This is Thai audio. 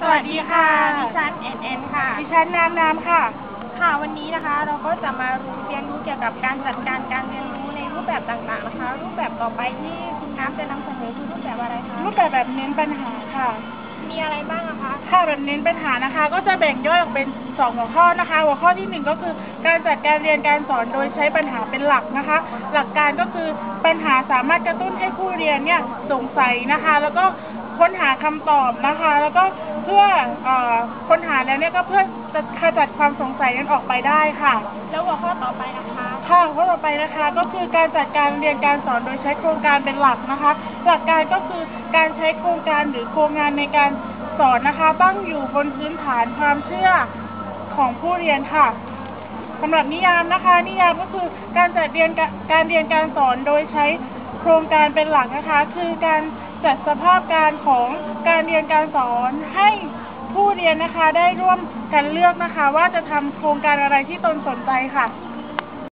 สวัสดีค่ะ ดิฉันเอ็นเอ็นค่ะ ดิฉันน้ำน้ำค่ะ ค่ะวันนี้นะคะ เราก็จะมาเรียนรู้เกี่ยวกับการจัดการการเรียนรู้ในรูปแบบต่างๆนะคะ รูปแบบต่อไปที่คุณน้ำจะนำเสนอคือรูปแบบอะไรคะรูปแบบแบบเน้นปัญหาค่ะ มีอะไรบ้างอะคะถ้าแบบเน้นปัญหานะคะ ก็จะแบ่งย่อยออกเป็นสองหัวข้อนะคะ หัวข้อที่หนึ่งก็คือการจัดการเรียนการสอนโดยใช้ปัญหาเป็นหลักนะคะ หลักการก็คือปัญหาสามารถกระตุ้นให้ผู้เรียนเนี่ยสงสัยนะคะ แล้วก็ ค้นหาคำตอบนะคะ แล้วก็เพื่อเอ่อค้นหาแล้วเนี่ยก็เพื่อจะขจัดความสงสัยนั้นออกไปได้ค่ะ แล้วหัวข้อต่อไปนะคะ ค่ะข้อต่อไปนะคะก็คือการจัดการเรียนการสอนโดยใช้โครงการเป็นหลักนะคะ หลักการก็คือการใช้โครงการหรือโครงงานในการสอนนะคะตั้งอยู่บนพื้นฐานความเชื่อของผู้เรียนค่ะสำหรับนิยามนะคะ นิยามก็คือการจัดเรียนกะการเรียนการสอนโดยใช้โครงการเป็นหลักนะคะ คือการ จัดสภาพการของการเรียนการสอนให้ผู้เรียนนะคะได้ร่วมกันเลือกนะคะ ว่าจะทำโครงการอะไรที่ตนสนใจค่ะ